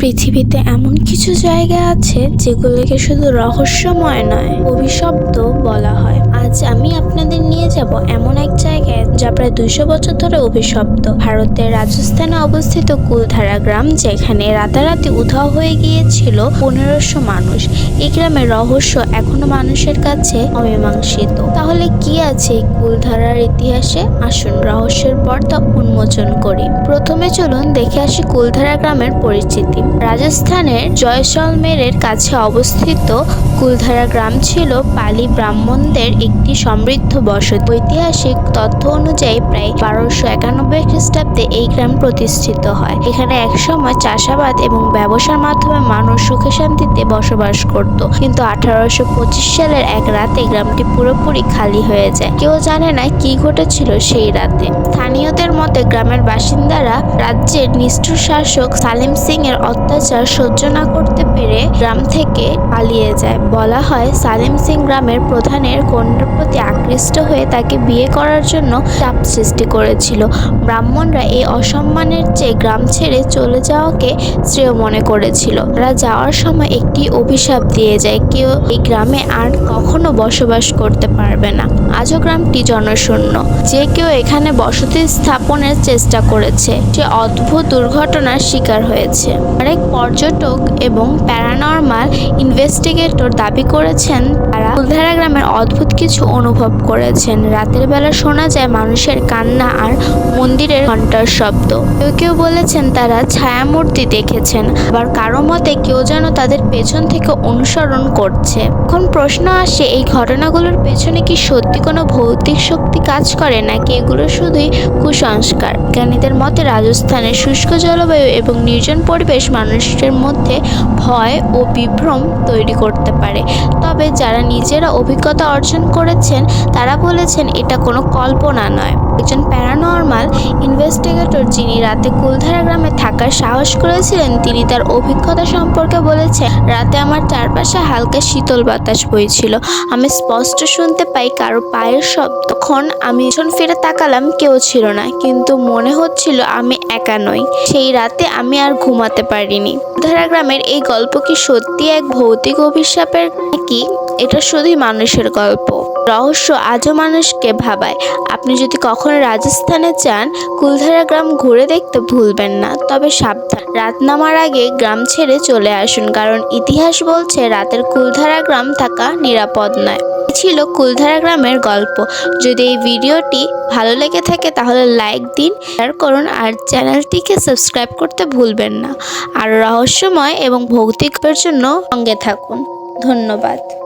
পৃথিবীতে এমন কিছু জায়গা আছে যেগুলোকে শুধু রহস্যময় নয় অভিশব্দ বলা হয়। আমি আপনাদের নিয়ে যাব এমন এক জায়গায় যা প্রায় দুইশো বছর ধরে অভিশপ্ত। ভারতের রাজস্থানে অবস্থিত কুলধারা গ্রাম, যেখানে রাতারাতি উধাও হয়ে গিয়েছিল পনেরোশো মানুষ। এই গ্রামের রহস্য এখনও মানুষের কাছে অমীমাংসিত। তাহলে কি আছে কুলধারার ইতিহাসে? আসুন রহস্যের পর্দা উন্মোচন করি। প্রথমে চলুন দেখে আসি কুলধারা গ্রামের পরিচিতি। রাজস্থানের জয়সলমেরের কাছে অবস্থিত কুলধারা গ্রাম ছিল পালি ব্রাহ্মণদের একটি সমৃদ্ধ বসতি। ঐতিহাসিক তথ্য অনুযায়ী প্রায় বারোশো একানব্বই খ্রিস্টাব্দে এই গ্রাম প্রতিষ্ঠিত হয়। এখানে একসময় চাষাবাদ এবং ব্যবসার মাধ্যমে মানুষ সুখে শান্তিতে বসবাস করত। কিন্তু আঠারোশো পঁচিশ সালের এক রাতে গ্রামটি পুরোপুরি খালি হয়ে যায়। কেউ জানে না কি ঘটেছিল সেই রাতে। স্থানীয়দের মতে গ্রামের বাসিন্দারা রাজ্যের নিষ্ঠুর শাসক সালিম সিং এর অত্যাচার সহ্য না করতে পেরে গ্রাম থেকে পালিয়ে যায়। বলা হয় সালিম সিং গ্রামের প্রধানের কন্যার প্রতি আকৃষ্ট হয়ে তাকে বিয়ে করার জন্য চাপ সৃষ্টি করেছিল। ব্রাহ্মণরা এই অসম্মানের চেয়ে গ্রাম ছেড়ে চলে যাওয়াকে শ্রেয় মনে করেছিল। তারা যাওয়ার সময় একটি অভিশাপ দিয়ে যায়, কেউ এই গ্রামে আর কখনো বসবাস করতে পারবে না। আজও গ্রামটি জনশূন্য। যে কেউ এখানে বসতি স্থাপনের চেষ্টা করেছে, সে অদ্ভুত দুর্ঘটনার শিকার হয়েছে। অনেক পর্যটক এবং প্যারানর্মাল ইনভেস্টিগেটর দাবি করেছেন, তারা ফুলধারা গ্রামের অদ্ভুত কিছু অনুভব করেছেন। রাতের বেলা শোনা যায় মানুষের কান্না আর মন্দিরের ঘণ্টার শব্দ। কেউ কেউ বলেছেন তারা ছায়ামূর্তি দেখেছেন, আবার কারও মতে কেউ যেন তাদের পেছন থেকে অনুসরণ করছে। এখন প্রশ্ন আসে, এই ঘটনাগুলোর পেছনে কি সত্যি কোনো ভৌতিক শক্তি কাজ করে, নাকি এগুলো শুধুই কুসংস্কার? বিজ্ঞানীদের মতে রাজস্থানের শুষ্ক জলবায়ু এবং নির্জন পরিবেশ মানুষের মধ্যে ভয় ও বিভ্রম তৈরি করতে পারে। তবে যারা নিজেরা অভিজ্ঞতা অর্জন করেছেন, তারা বলেছেন এটা কোনো কল্পনা নয়। একজন প্যারানর্মাল ইনভেস্টিগেটর যিনি রাতে কুলধারা গ্রামে থাকার সাহস করেছিলেন, তিনি তার অভিজ্ঞতা সম্পর্কে বলেছেন, রাতে আমার চারপাশে হালকা শীতল বাতাস বইছিল। আমি স্পষ্ট শুনতে পাই কারও পায়ের শব্দ। তখন আমি পিছন ফিরে তাকালাম, কেউ ছিল না। কিন্তু মনে হচ্ছিল আমি একা নই। সেই রাতে আমি আর ঘুমাতে পারিনি। কুলধারা গ্রামের এই গল্প কি সত্যি এক ভৌতিক অভিশাপের নাকি? এটা শুধুই মানুষের গল্প। রহস্য আজও মানুষকে ভাবায়। আপনি যদি কখনো রাজস্থানে যান কুলধারা গ্রাম ঘুরে দেখতে ভুলবেন না, তবে সাবধান। রাত নামার আগে গ্রাম ছেড়ে চলে আসুন, কারণ ইতিহাস বলছে রাতের কুলধারা গ্রাম থাকা নিরাপদ নয়। ছিল কুলধারা গ্রামের গল্প। যদি এই ভিডিওটি ভালো লেগে থাকে, তাহলে লাইক দিন শেয়ার করুন, আর চ্যানেলটিকে সাবস্ক্রাইব করতে ভুলবেন না। আর রহস্যময় এবং ভৌতিকের জন্য সঙ্গে থাকুন। ধন্যবাদ।